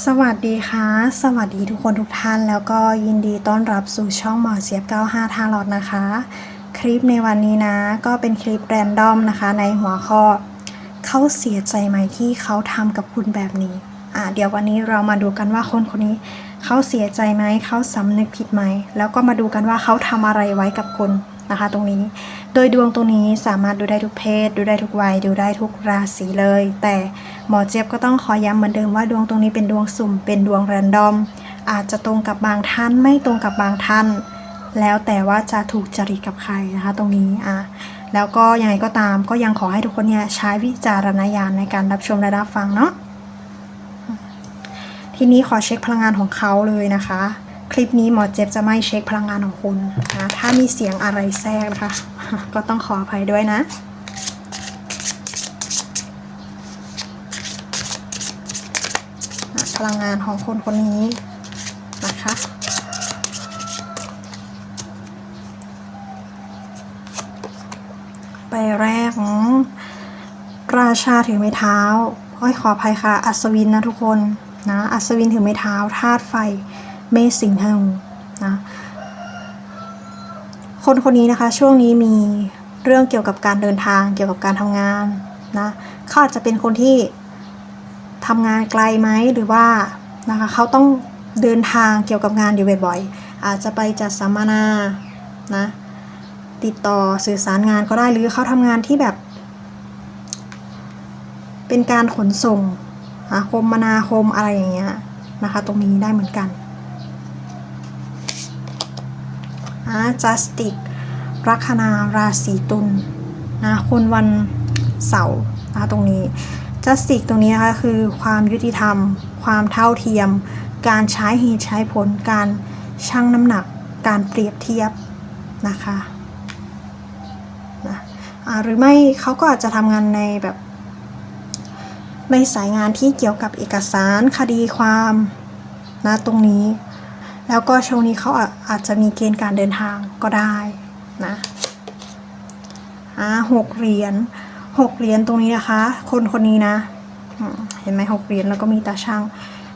สวัสดีค่ะ สวัสดีทุกคนทุกท่าน แล้วก็ยินดีต้อนรับสู่ช่องหมอเสียบ 95 ทางหลอดนะคะ คลิปในวันนี้นะ ก็เป็นคลิปแรนดอมนะคะ ในหัวข้อเขาเสียใจไหมที่เขาทำกับคุณแบบนี้ อะเดี๋ยววันนี้เรามาดูกันว่าคนคนนี้ เขาเสียใจไหมเขาสำนึกผิดไหม แล้วก็มาดูกันว่าเขาทำอะไรไว้กับคุณนะคะ ตรงนี้ โดยดวงตรงนี้สามารถดูได้ทุกเพศ ดูได้ทุกวัย ดูได้ทุกราศีเลย แต่ หมอเจี๊ยบก็ต้องขอย้ำเหมือนเดิมว่าดวงตรงนี้เป็นดวงสุ่ม เป็นดวงแรนดอม อาจจะตรงกับบางท่านไม่ตรงกับบางท่าน แล้วแต่ว่าจะถูกจริตกับใครนะคะตรงนี้อะแล้วก็ยังไงก็ตามก็ยังขอให้ทุกคนเนี่ยใช้วิจารณญาณในการรับชมและรับฟังเนาะทีนี้ขอเช็คพลังงานของเขาเลยนะคะ คลิปนี้หมอเจ็บจะไม่เช็คพลังงานของคุณนะถ้ามีเสียงอะไรแทรกนะคะ ก็ต้องขออภัยด้วยนะ ลังงานของคนคนนี้นะคะไปแรกอืมราชาถือไม้เท้าอ้อยขออภัยค่ะ อัศวินนะทุกคนนะ อัศวินถือไม้เท้าธาตุไฟ เมษสิงห์ธนูนะ คนคนนี้นะคะ ช่วงนี้มีเรื่องเกี่ยวกับการเดินทางเกี่ยวกับการทำงานนะเขาอาจจะเป็นคนที่ ทำงานไกลไหมหรือว่านะคะเขาต้องเดินทางเกี่ยวกับงานอยู่บ่อยๆ อาจจะไปจัดสัมมนานะติดต่อสื่อสารงานก็ได้หรือเขาทำงานที่แบบ เป็นการขนส่งอะคมนาคมอะไรอย่างเงี้ยนะคะ ตรงนี้ได้เหมือนกันอ่าจัสติกลัคนาราศีตุลนะคนวันเสาร์นะคะตรงนี้ จัสติกตรงนี้นะคะคือความยุติธรรม ความเท่าเทียม การใช้เหตุใช้ผล การชั่งน้ำหนัก การเปรียบเทียบนะคะนะหรือไม่เขาก็อาจจะทำงานในแบบในสายงานที่เกี่ยวกับเอกสารคดีความนะตรงนี้ แล้วก็ช่วงนี้เขาอาอาจจะมีเกณฑ์การเดินทางก็ได้นะอ่าหกเหรียญ หกเหรียญตรงนี้นะคะ คนคนนี้นะเห็นไหมหกเหรียญแล้วก็มีตาช่าง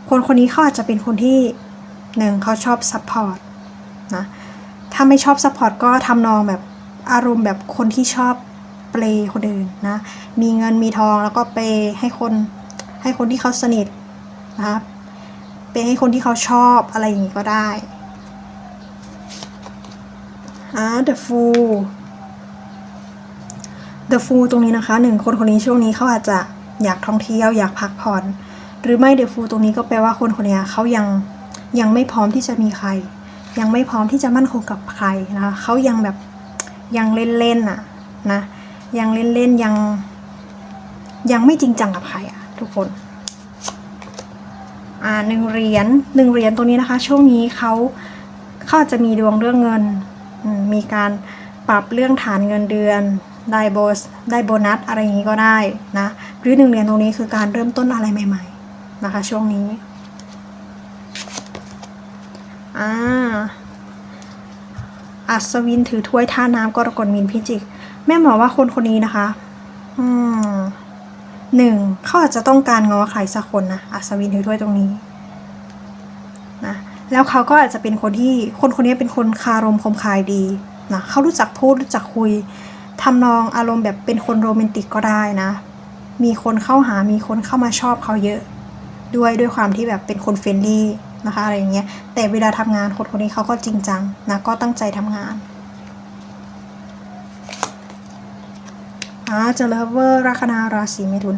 คนคนนี้เขาอาจจะเป็นคนที่หนึ่งเขาชอบซัพพอร์ตนะถ้าไม่ชอบซัพพอร์ตก็ทำนองแบบอารมณ์แบบคนที่ชอบเปลคนอื่นนะมีเงินมีทองแล้วก็เปให้คนให้คนที่เขาสนิทนะครับเปให้คนที่เขาชอบอะไรอย่างนี้ก็ได้อ่า the fool the fool ตรงนี้นะคะหนึ่งคนคนนี้ช่วงนี้เขาอาจจะอยากท่องเที่ยวอยากพักผ่อน หรือไม่ the fool ตรงนี้ก็แปลว่าคนคนนี้เขายังยังไม่พร้อมที่จะมีใคร ยังไม่พร้อมที่จะมั่นคงกับใครนะคะเขายังแบบยังเล่นๆน่ะนะยังเล่นๆยัง ยังไม่จริงจังกับใครอะทุกคนอ่าหนึ่งเหรียญหนึ่งเหรียญตัวนี้นะคะ ช่วงนี้เขาเขาจะมีดวงเรื่องเงิน มีการปรับเรื่องฐานเงินเดือน ได้โบสได้โบนัสอะไรอย่างนี้ก็ได้นะหรือหนึ่งเหรียญตรงนี้คือการเริ่มต้นอะไรใหม่ ๆ นะคะ ช่วงนี้อ่าอัศวินถือถ้วยท่าน้ำกรกฎมีนพิจิก แม่หมอว่าคนคนนี้นะคะ อืมหนึ่งเขาอาจจะต้องการง้อใครสักคนนะอัศวินถือถ้วยตรงนี้นะแล้วเขาก็อาจจะเป็นคนที่คนคนนี้เป็นคนคารมคมคายดีนะเขารู้จักพูดรู้จักคุย ทำนองอารมณ์แบบเป็นคนโรแมนติกก็ได้นะ มีคนเข้าหามีคนเข้ามาชอบเขาเยอะ ด้วยด้วยความที่แบบเป็นคนเฟรนลี่นะคะอะไรอย่างเงี้ยแต่เวลาทำงานคนคนนี้เขาก็จริงจังนะก็ตั้งใจทำงานอ่าเจอเลเวอร์ลัคนาราศีเมถุน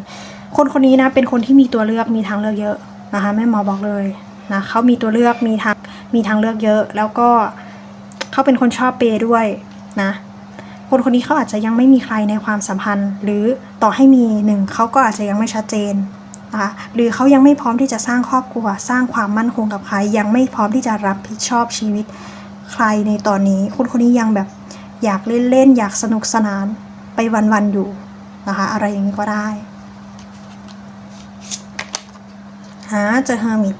คนคนนี้นะเป็นคนที่มีตัวเลือกมีทางเลือกเยอะนะคะแม่หมอบอกเลยนะเขามีตัวเลือกมีทางมีทางเลือกเยอะ แล้วก็เขาเป็นคนชอบเปย์ด้วยนะ คนคนนี้เขาอาจจะยังไม่มีใครในความสัมพันธ์ หรือต่อให้มีหนึ่งเขาก็อาจจะยังไม่ชัดเจนนะคะหรือเขายังไม่พร้อมที่จะสร้างครอบครัว สร้างความมั่นคงกับใคร ยังไม่พร้อมที่จะรับผิดชอบชีวิตใครในตอนนี้ คนคนนี้ยังแบบอยากเล่นเล่นๆอยากสนุกสนานไปวันๆอยู่นะคะอะไรอย่างนี้ก็ได้หาเจอเฮอร์มิต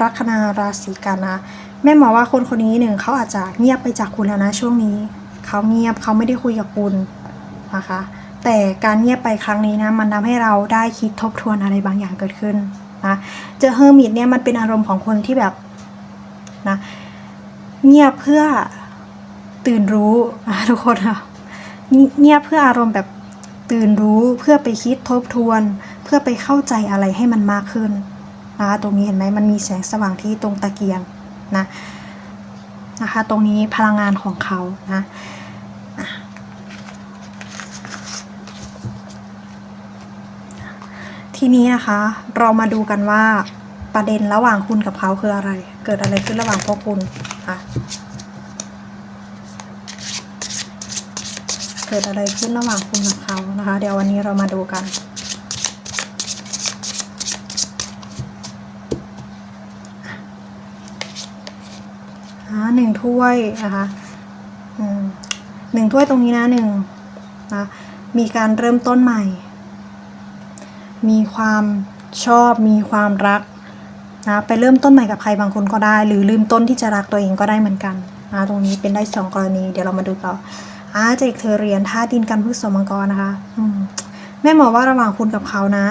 ลัคนาราศีกันนะแม่หมอว่าคนคนนี้หนึ่งเขาอาจจะเงียบไปจากคุณแล้วนะช่วงนี้ เขาเงียบเขาไม่ได้คุยกับคุณนะคะ แต่การเงียบไปครั้งนี้นะมันทำให้เราได้คิดทบทวนอะไรบางอย่างเกิดขึ้นนะเจอเฮอร์มิตเนี่ยมันเป็นอารมณ์ของคนที่แบบนะเงียบเพื่อตื่นรู้นะทุกคนค่ะเงียบเพื่ออารมณ์แบบตื่นรู้เพื่อไปคิดทบทวน เพื่อไปเข้าใจอะไรให้มันมากขึ้นนะคะตรงนี้เห็นไหมมันมีแสงสว่างที่ตรงตะเกียงนะ นะคะ ตรงนี้พลังงานของเขานะทีนี้นะคะ เรามาดูกันว่าประเด็นระหว่างคุณกับเขาคืออะไร เกิดอะไรขึ้นระหว่างพวกคุณค่ะเกิดอะไรขึ้นระหว่างคุณกับเขานะคะ เดี๋ยววันนี้เรามาดูกัน อ่าหนึ่ง ถ้วยนะคะหนึ่งถ้วยตรงนี้นะหนึ่งนะมีการเริ่มต้นใหม่ มีความชอบมีความรักนะไปเริ่มต้นใหม่กับใครบางคนก็ได้ หรือลืมต้นที่จะรักตัวเองก็ได้เหมือนกันนะตรงนี้เป็นได้สองกรณี เดี๋ยวเรามาดูต่ออาเจกเธอเรียนท่าดินกันพืชสมังกรนะคะมแม่หมอว่าระหว่างคุณกับเขานะ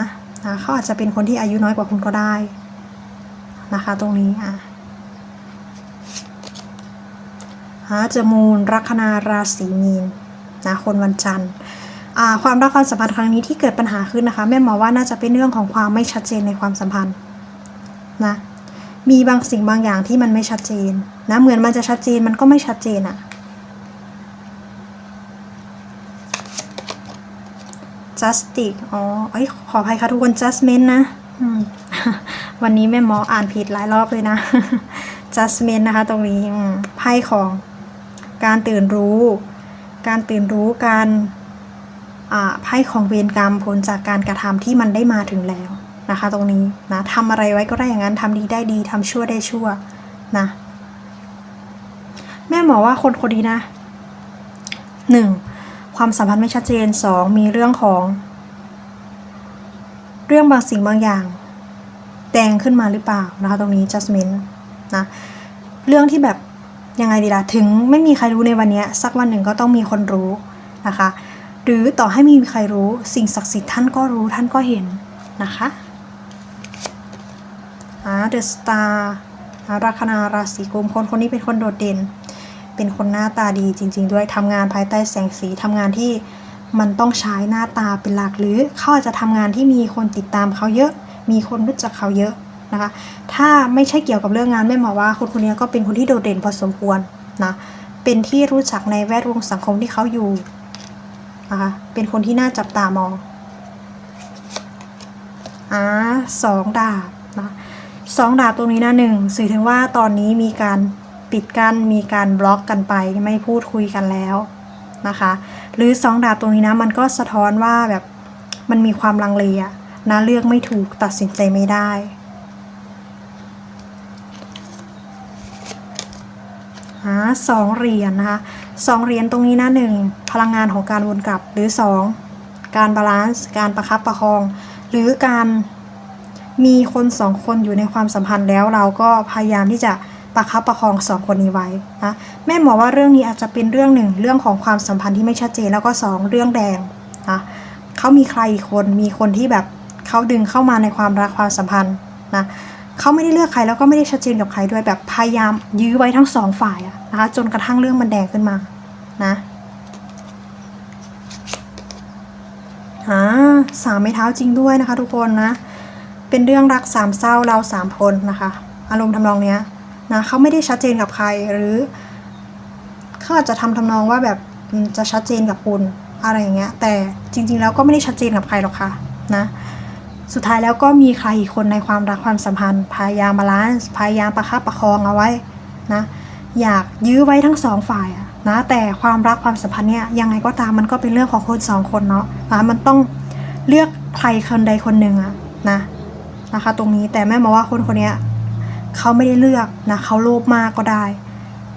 นะเขาอาจจะเป็นคนที่อายุน้อยกว่าคุณก็ได้นะคะ ตรงนี้อะ หาจมูลลัคนาราศีมีนนะคนวันจันทร์ความรักความสัมพันธ์ครั้งนี้ที่เกิดปัญหาขึ้นนะคะแม่หมอว่าน่าจะเป็นเรื่องของความไม่ชัดเจนในความสัมพันธ์นะมีบางสิ่งบางอย่างที่มันไม่ชัดเจนนะเหมือนมันจะชัดเจนมันก็ไม่ชัดเจนอะ justice อ๋อเอ้ยขออภัยค่ะทุกคน judgment นะวันนี้แม่หมออ่านผิดหลายรอบเลยนะ judgment นะคะตรงนี้ไพ่ของ การตื่นรู้ การตื่นรู้การไพ่ของเวรกรรมผลจากการกระทำที่มันได้มาถึงแล้วนะคะ ตรงนี้นะทำอะไรไว้ก็ได้อย่างนั้นทำดีได้ดีทำชั่วได้ชั่วนะแม่หมอว่าคนคนนี้นะหนึ่งความสัมพันธ์ไม่ชัดเจนสองมีเรื่องของ เรื่องบางสิ่งบางอย่างแดงขึ้นมาหรือเปล่านะคะ ตรงนี้ judgment นะเรื่องที่แบบ ยังไงดีล่ะถึงไม่มีใครรู้ในวันนี้สักวันหนึ่งก็ต้องมีคนรู้นะคะ หรือต่อให้ไมมีใครรู้สิ่งศักดิ์สิทธิ์ท่านก็รู้ท่านก็เห็นนะคะอ่า The Star ราคนาราศีกุมคนคนนี้เป็นคนโดดเด่น เป็นคนหน้าตาดีจริง ๆ ด้วยทำงานภายใต้แสงสีทำงานที่มันต้องใช้หน้าตาเป็นหลักหรือเขาอาจจะทำงานที่มีคนติดตามเขาเยอะ มีคนรู้จักเขาเยอะ นะคะ ถ้าไม่ใช่เกี่ยวกับเรื่องงานไม่หมอว่าคนคนนี้ก็เป็นคนที่โดดเด่นพอสมควรนะเป็นที่รู้จักในแวดวงสังคมที่เขาอยู่นะคะเป็นคนที่น่าจับตามองอ่าสองดาบนะสองดาบตรงนี้นะหนึ่งสื่อถึงว่าตอนนี้มีการปิดกั้นมีการบล็อกกันไปไม่พูดคุยกันแล้วนะคะ หรือสองดาบตรงนี้นะมันก็สะท้อนว่าแบบมันมีความลังเลอะนะเลือกไม่ถูกตัดสินใจไม่ได้ หาสองเหรียญนะคะสองเหรียญตรงนี้นะหนึ่งพลังงานของการวนกลับหรือสองการบาลานซ์การประคับประคอง หรือการมีคนสองคนอยู่ในความสัมพันธ์แล้วเราก็พยายามที่จะประคับประคองสองคนนี้ไว้นะแม่หมอว่าเรื่องนี้อาจจะเป็นเรื่องหนึ่งเรื่องของความสัมพันธ์ที่ไม่ชัดเจนแล้วก็สองเรื่องแดงนะเขามีใครอีกคนมีคนที่แบบเขาดึงเข้ามาในความรักความสัมพันธ์นะเขาไม่ได้เลือกใครแล้วก็ไม่ได้ชัดเจนกับใครด้วยแบบพยายามยื้อไว้ทั้งสองฝ่ายอะ นะคะจนกระทั่งเรื่องมันแดงขึ้นมานะอ่าสามไม้เท้าจริงด้วยนะคะ ทุกคนนะ เป็นเรื่องรักสามเศร้าเราสามคนนะคะ อารมณ์ทำนองเนี้ยนะเขาไม่ได้ชัดเจนกับใครหรือเขาอาจจะทำทำนองว่าแบบจะชัดเจนกับคุณอะไรอย่างเงี้ย แต่จริง ๆ แล้วก็ไม่ได้ชัดเจนกับใครหรอกค่ะนะสุดท้ายแล้วก็มีใครอีกคนในความรักความสัมพันธ์พยายามบาลานซ์พยายามประคับประคองเอาไว้นะ อยากยื้อไว้ทั้งสองฝ่ายอะนะแต่ความรักความสัมพันธ์เนี่ยยังไงก็ตามมันก็เป็นเรื่องของคนสองคนเนาะนะมันต้องเลือกใครคนใดคนหนึ่งอะนะนะคะ ตรงนี้แต่แม่มาว่าคนคนเนี้ยเขาไม่ได้เลือกนะเขาโลภมากก็ได้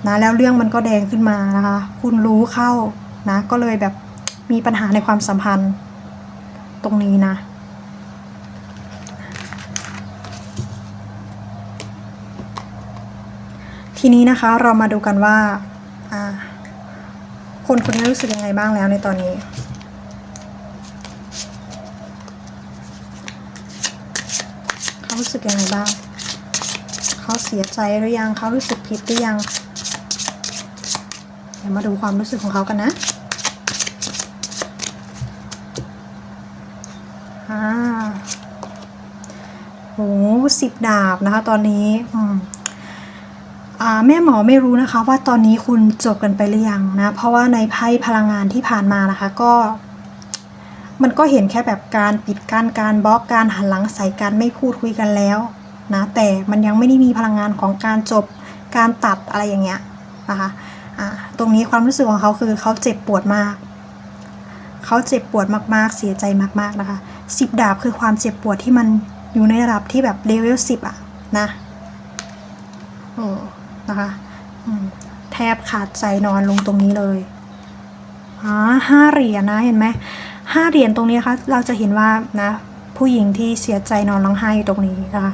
นะแล้วเรื่องมันก็แดงขึ้นมานะคะ คุณรู้เข้านะก็เลยแบบมีปัญหาในความสัมพันธ์ตรงนี้นะ ทีนี้นะคะเรามาดูกันว่าคนคนนี้รู้สึกยังไงบ้างแล้วในตอนนี้ เขารู้สึกยังไงบ้าง เขาเสียใจหรือยังเขารู้สึกผิดหรือยังเดี๋ยวมาดูความรู้สึกของเขากันนะอ่าโหสิบดาบนะคะ ตอนนี้ อืม แม่หมอไม่รู้นะคะว่าตอนนี้คุณจบกันไปหรือยังนะ เพราะว่าในไพ่พลังงานที่ผ่านมานะคะก็ มันก็เห็นแค่แบบการปิดกั้นการบล็อกการหันหลังใส่กันไม่พูดคุยกันแล้วนะแต่มันยังไม่ได้มีพลังงานของการจบการตัดอะไรอย่างเงี้ยนะคะตรงนี้ความรู้สึกของเขาคือเขาเจ็บปวดมาก เขาเจ็บปวดมากๆ เสียใจมากๆนะคะสิบดาบคือความเจ็บปวดที่มันอยู่ในระดับที่แบบเลเวลสิบอะนะโอ้ นะคะแทบขาดใจนอนลงตรงนี้เลยอ่าห้าเหรียญนะเห็นไหมห้าเหรียญตรงนี้คะเราจะเห็นว่านะผู้หญิงที่เสียใจนอนร้องไห้อยู่ตรงนี้นะคะ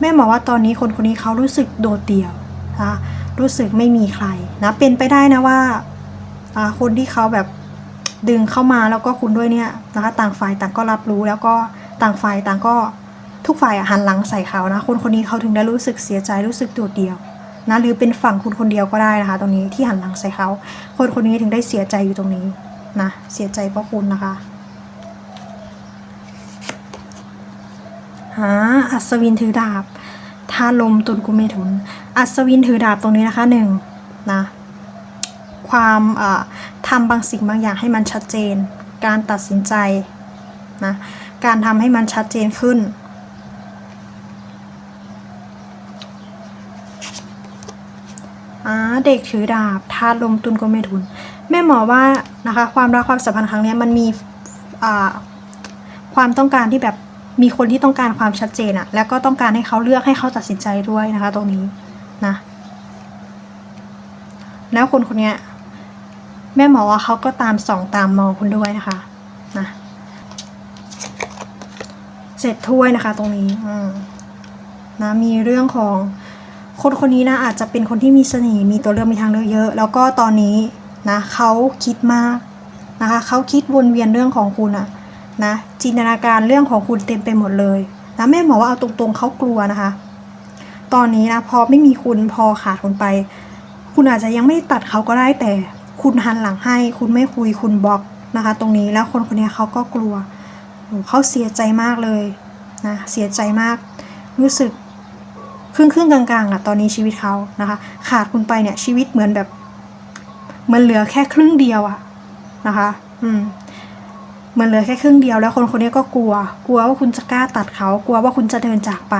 แม่หมอว่าตอนนี้คนคนนี้เขารู้สึกโดดเดี่ยวนะคะรู้สึกไม่มีใครนะเป็นไปได้นะว่าคนที่เขาแบบดึงเข้ามาแล้วก็คุณด้วยเนี่ยนะคะต่างฝ่ายต่างก็รับรู้แล้วก็ต่างฝ่ายต่างก็ทุกฝ่ายหันหลังใส่เขานะคนคนนี้เขาถึงได้รู้สึกเสียใจรู้สึกโดดเดี่ยว นะหรือเป็นฝั่งคุณคนเดียวก็ได้นะคะ ตรงนี้ที่หันหลังใส่เขาคนคนนี้ถึงได้เสียใจอยู่ตรงนี้นะเสียใจเพราะคุณนะคะหาอัศวินถือดาบท่าลมตุนกุเมถุน อัศวินถือดาบตรงนี้นะคะหนึ่งนะความเอ่อทำบางสิ่งบางอย่างให้มันชัดเจน การตัดสินใจนะการทำให้มันชัดเจนขึ้น อ่า เด็กถือดาบธาตุลมตุนกลเมถุน แม่หมอว่านะคะ ความรักความสัมพันธ์ครั้งนี้มันมีความต้องการที่แบบมีคนที่ต้องการความชัดเจนอะแล้วก็ต้องการให้เขาเลือกให้เขาตัดสินใจด้วยนะคะ ตรงนี้นะ แล้วคนคนนี้แม่หมอว่าเขาก็ตามส่องตามมองคุณด้วยนะคะนะเจ็ดถ้วยนะคะ ตรงนี้นะมีเรื่องของ คนคนนี้นะอาจจะเป็นคนที่มีเสน่ห์มีตัวเลือกมีทางเลือกเยอะ แล้วก็ตอนนี้นะเขาคิดมากนะคะเขาคิดวนเวียนเรื่องของคุณอะนะจินตนาการเรื่องของคุณเต็มไปหมดเลยนะแม่หมอว่าเอาตรงๆเขากลัวนะคะ ตอนนี้นะพอไม่มีคุณพอขาดคุณไป คุณอาจจะยังไม่ตัดเขาก็ได้แต่คุณหันหลังให้ คุณไม่คุยคุณบล็อกนะคะ ตรงนี้แล้วคนคนนี้เขาก็กลัวเขาเสียใจมากเลยนะเสียใจมากรู้สึก รึ่งครึ่งกลางๆอะตอนนี้ชีวิตเขานะคะ ขาดคุณไปเนี่ยชีวิตเหมือนแบบเหมันเหลือแค่ครึ่งเดียวอะนะคะ อืมเหมือนเหลือแค่ครึ่งเดียวแล้วคนคนนี้ก็กลัว กลัวว่าคุณจะกล้าตัดเขา กลัวว่าคุณจะเดินจากไป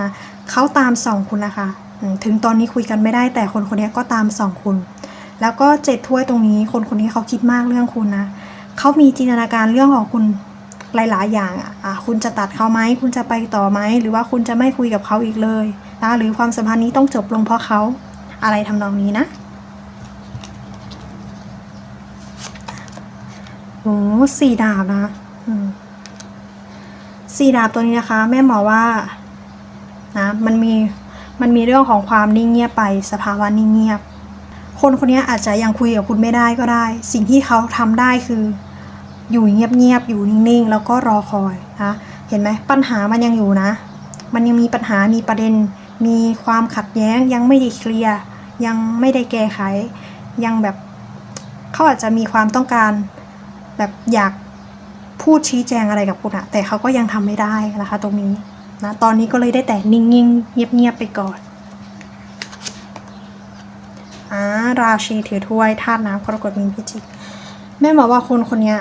นะเขาตามส่องคุณนะคะ ถึงตอนนี้คุยกันไม่ได้แต่คนคนนี้ก็ตามส่องคุณ แล้วก็เจ็ดถ้วยตรงนี้ คนคนนี้เขาคิดมากเรื่องคุณนะเขามีจินตนาการเรื่องของคุณหลาย ๆ อย่างอะอะ คุณจะตัดเขาไหม คุณจะไปต่อไหม หรือว่าคุณจะไม่คุยกับเขาอีกเลยนะหรือความสัมพันธ์นี้ต้องจบลงเพราะเขาอะไรทำนองนี้นะโอ้สี่ดาบนะสี่ดาบตัวนี้นะคะ แม่หมอว่านะมันมีมันมีเรื่องของความนิ่งเงียบไปสภาวะนิ่งเงียบ คนคนนี้อาจจะยังคุยกับคุณไม่ได้ก็ได้ สิ่งที่เขาทำได้คือ อยู่เงียบๆอยู่นิ่งๆ แล้วก็รอคอยนะเห็นไหมปัญหามันยังอยู่นะ มันยังมีปัญหามีประเด็น มีความขัดแย้งยังไม่ได้เคลียร์ยังไม่ได้แก้ไข ยังแบบเขาอาจจะมีความต้องการแบบอยากพูดชี้แจงอะไรกับคุณอะแต่เขาก็ยังทำไม่ได้นะคะ ตรงนี้นะตอนนี้ก็เลยได้แต่นิ่งๆเงียบๆไปก่อนอ่าราชีถือถ้วยธาตุน้ำกรกฎมีนพิจิกแม่บอกว่าคนคนนี้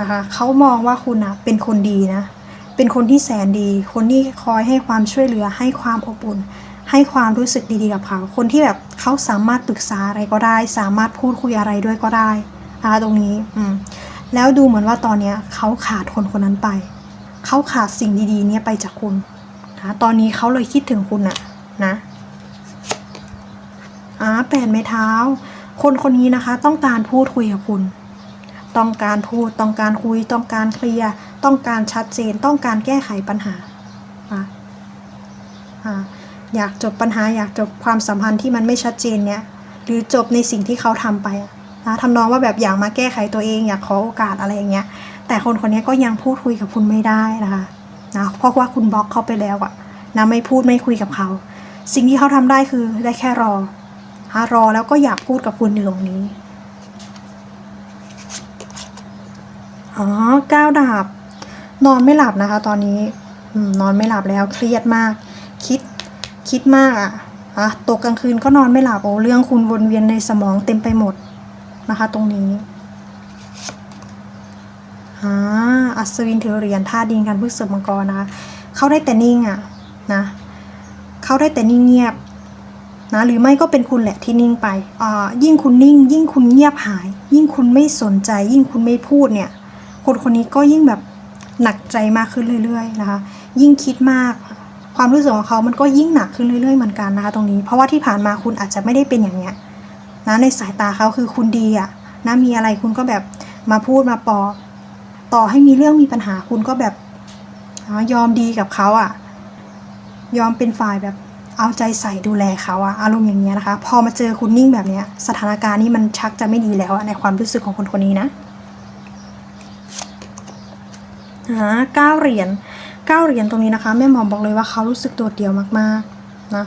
นะคะเขามองว่าคุณนะเป็นคนดีนะ เป็นคนที่แสนดี คนที่คอยให้ความช่วยเหลือ ให้ความอบอุ่น ให้ความรู้สึกดีๆกับเขา คนที่แบบเขาสามารถปรึกษาอะไรก็ได้ สามารถพูดคุยอะไรด้วยก็ได้นะคะตรงนี้อืมแล้วดูเหมือนว่าตอนเนี้ยเขาขาดคนคนนั้นไป เขาขาดสิ่งดีๆ เนี่ยไปจากคุณนะตอนนี้เขาเลยคิดถึงคุณอะนะอ่าแปดไม้เท้า คนคนนี้นะคะ ต้องการพูดคุยกับคุณ ต้องการพูด ต้องการคุย ต้องการเคลียร์ ต้องการชัดเจน ต้องการแก้ไขปัญหา อยากจบปัญหา อยากจบความสัมพันธ์ที่มันไม่ชัดเจนเนี่ย หรือจบในสิ่งที่เขาทำไปนะทำนองว่าแบบอยากมาแก้ไขตัวเอง อยากขอโอกาสอะไรอย่างเงี้ย แต่คนคนนี้ก็ยังพูดคุยกับคุณไม่ได้นะคะนะเพราะว่าคุณบล็อกเขาไปแล้วอะนะไม่พูดไม่คุยกับเขา สิ่งที่เขาทำได้คือได้แค่รอฮะรอแล้วก็อยากพูดกับคุณอยู่ตรงนี้ อ๋อก้าวดาบ นอนไม่หลับนะคะ ตอนนี้นอนไม่หลับแล้วเครียดมาก คิดคิดมากอะอะตกกลางคืนก็นอนไม่หลับโอ้เรื่องคุณวนเวียนในสมองเต็มไปหมดนะคะ ตรงนี้อ่าอัศวินถือเหรียญท่าดินกันพฤกษมังกรนะคะเขาได้แต่นิ่งอะนะเขาได้แต่นิ่งเงียบนะหรือไม่ก็เป็นคุณแหละที่นิ่งไปอ่ายิ่งคุณนิ่ง ยิ่งคุณเงียบหาย ยิ่งคุณไม่สนใจ ยิ่งคุณไม่พูดเนี่ย คนคนนี้ก็ยิ่งแบบหนักใจมากขึ้นเรื่อย ๆ นะคะ ยิ่งคิดมากความรู้สึกของเขามันก็ยิ่งหนักขึ้นเรื่อย ๆ เหมือนกันนะคะตรงนี้ เพราะว่าที่ผ่านมาคุณอาจจะไม่ได้เป็นอย่างเนี้ยนะในสายตาเขาคือคุณดีอะนะมีอะไรคุณก็แบบมาพูดมาปอต่อให้มีเรื่องมีปัญหาคุณก็แบบยอมดีกับเขาอะยอมเป็นฝ่ายแบบเอาใจใส่ดูแลเขาอะอารมณ์อย่างเงี้ยนะคะ พอมาเจอคุณนิ่งแบบเนี้ยสถานการณ์นี้มันชักจะไม่ดีแล้วในความรู้สึกของคนคนนี้นะ หาเก้าเหรียญเก้าเหรียญตรงนี้นะคะแม่หมอบอกเลยว่าเขารู้สึกโดดเดี่ยวมากๆนะ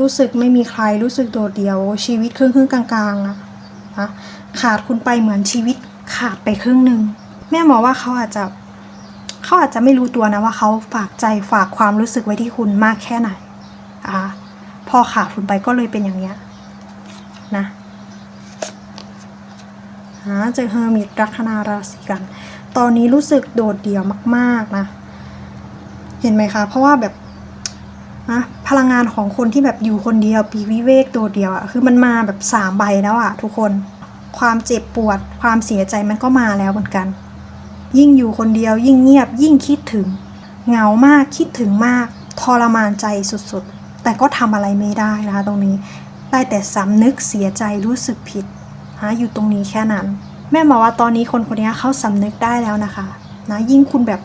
รู้สึกไม่มีใครรู้สึกโดดเดี่ยว ชีวิตครึ่งครึ่งๆกลางๆอะนะขาดคุณไปเหมือนชีวิตขาดไปครึ่งหนึ่งแม่หมอว่าเขาอาจจะเขาอาจจะไม่รู้ตัวนะว่าเขาฝากใจฝากความรู้สึกไว้ที่คุณมากแค่ไหนอะพอขาดคุณไปก็เลยเป็นอย่างเนี้ยนะหาเจอเฮอร์มิตลัคนาราศีกัน ตอนนี้รู้สึกโดดเดี่ยวมาก ๆ นะ เห็นไหมคะ เพราะว่าแบบนะพลังงานของคนที่แบบอยู่คนเดียวปีวิเวกโดดเดี่ยวอะคือมันมาแบบสามใบแล้วอะทุกคน ความเจ็บปวด ความเสียใจมันก็มาแล้วเหมือนกัน ยิ่งอยู่คนเดียว ยิ่งเงียบ ยิ่งคิดถึง เหงามากคิดถึงมากทรมานใจสุดๆ แต่ก็ทำอะไรไม่ได้นะคะ ตรงนี้ ได้แต่สำนึกเสียใจรู้สึกผิดฮะอยู่ตรงนี้แค่นั้น แม่บอกว่าตอนนี้คนคนนี้เขาสำนึกได้แล้วนะคะนะยิ่งคุณแบบ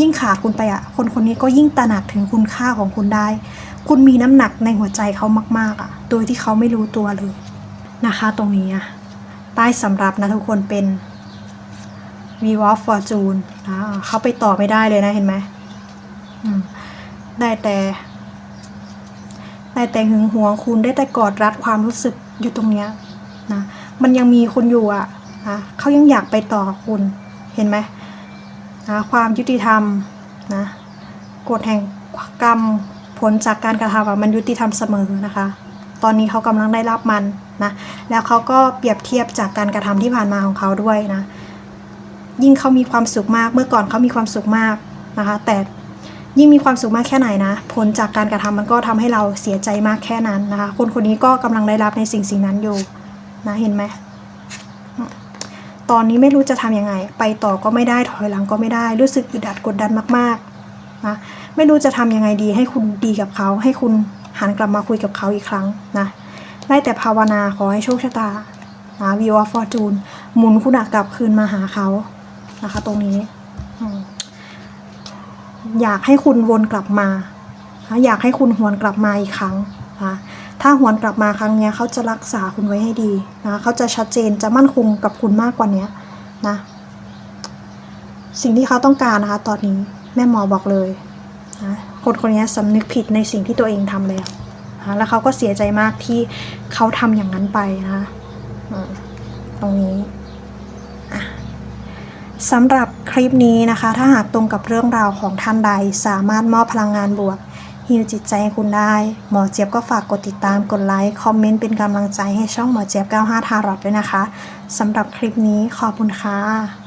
ยิ่งขาดคุณไปอะ คนคนนี้ก็ยิ่งตระหนักถึงคุณค่าของคุณได้ คุณมีน้ำหนักในหัวใจเขามาก ๆอะ โดยที่เขาไม่รู้ตัวเลยนะคะ ตรงนี้อะใต้สำรับนะทุกคนเป็น v w a l Fortune นะเขาไปต่อไม่ได้เลยนะเห็นไหมมได้แต่ ได้แต่หึงหวงคุณได้แต่กอดรัดความรู้สึกอยู่ตรงเนี้ยนะมันยังมีคุณอยู่อะ นะเขายังอยากไปต่อคุณเห็นไหมนะความยุติธรรมนะกฎแห่งกรรมผลจากการกระทำมันยุติธรรมเสมอนะคะ ตอนนี้เขากำลังได้รับมันนะแล้วเขาก็เปรียบเทียบจากการกระทำที่ผ่านมาของเขาด้วยนะ ยิ่งเขามีความสุขมากเมื่อก่อนเขามีความสุขมากนะคะ แต่ยิ่งมีความสุขมากแค่ไหนนะ ผลจากการกระทำมันก็ทำให้เราเสียใจมากแค่นั้นนะคะ คนคนนี้ก็กำลังได้รับในสิ่งสิ่งนั้นอยู่นะเห็นไหม ตอนนี้ไม่รู้จะทำยังไง ไปต่อก็ไม่ได้ถอยหลังก็ไม่ได้ รู้สึกอึดอัดกดดันมากๆนะไม่รู้จะทำยังไงดีให้คุณดีกับเขา ให้คุณหันกลับมาคุยกับเขาอีกครั้งนะได้แต่ภาวนาขอให้โชคชะตานะวิวฟอร์จูนหมุนคุณกลับคืนมาหาเขานะคะ ตรงนี้อยากให้คุณวนกลับมา อยากให้คุณหวนกลับมาอีกครั้งนะ ถ้าหวนกลับมาครั้งนี้เขาจะรักษาคุณไว้ให้ดีนะเขาจะชัดเจนจะมั่นคงกับคุณมากกว่าเนี้นะสิ่งที่เขาต้องการนะคะตอนนี้แม่หมอบอกเลยนะคนคนนี้สำนึกผิดในสิ่งที่ตัวเองทำแล้วนะแล้วเขาก็เสียใจมากที่เขาทำอย่างนั้นไปนะคะตรงนี้สำหรับคลิปนี้นะคะ ถ้าหากตรงกับเรื่องราวของท่านใด สามารถมอบพลังงานบวก ฮิวจิตใจให้คุณได้ หมอเจี๊ยบก็ฝากกดติดตามกดไลค์ คอมเมนต์เป็นกำลังใจให้ช่องหมอเจี๊ยบ 95 ทารอดด้วยนะคะสำหรับคลิปนี้ขอบคุณค่ะ